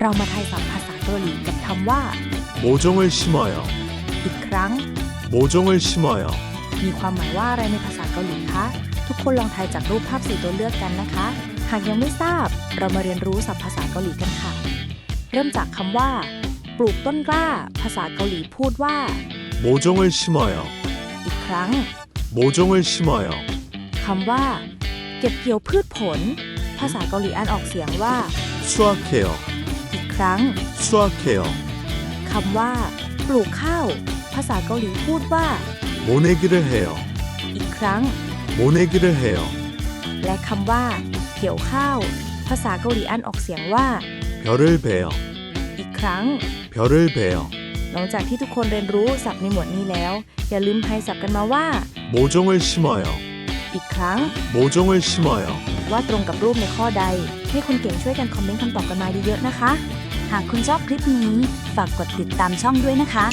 เรามาไทยศัพท์ภาษาเกาหลีกับคำว่า 모종을 심어요. อีกครั้ง 모종을 심어요. มีความหมายว่าอะไรในภาษาเกาหลีคะ ทุกคนลองทายจากรูปภาพสีตัวเลือกกันนะคะ หากยังไม่ทราบ เรามาเรียนรู้ศัพท์ภาษาเกาหลีกันค่ะ เริ่มจากคำว่า ปลูกต้นกล้า ภาษาเกาหลีพูดว่า 모종을 심어요. อีกครั้ง 모종을 심어요. คำว่า เก็บเกี่ยวพืชผล ภาษาเกาหลีอ่านออกเสียงว่า 수확해요. อีกครั้ง 수확해요. คำว่า ปลูกข้าว ภาษาเกาหลีพูดว่า 모내기를 해요. อีกครั้ง 모내기를 해요. และคำว่า เกี่ยวข้าว ภาษาเกาหลีอ่านออกเสียงว่า 별을 베요. อีกครั้ง 별을 베요. หลังจากที่ทุกคนเรียนรู้ศัพท์ในหมวดนี้แล้ว อย่าลืมไทยศัพท์กันมาว่า 모종을 심어요. อีกครั้ง 모종을 심어요. ว่าตรงกับรูปในข้อใด ให้คุณเก่งช่วยกันคอมเมนต์คำตอบกันมาเยอะๆนะคะ หากคุณชอบคลิปนี้ ฝากกดติดตามช่องด้วยนะคะ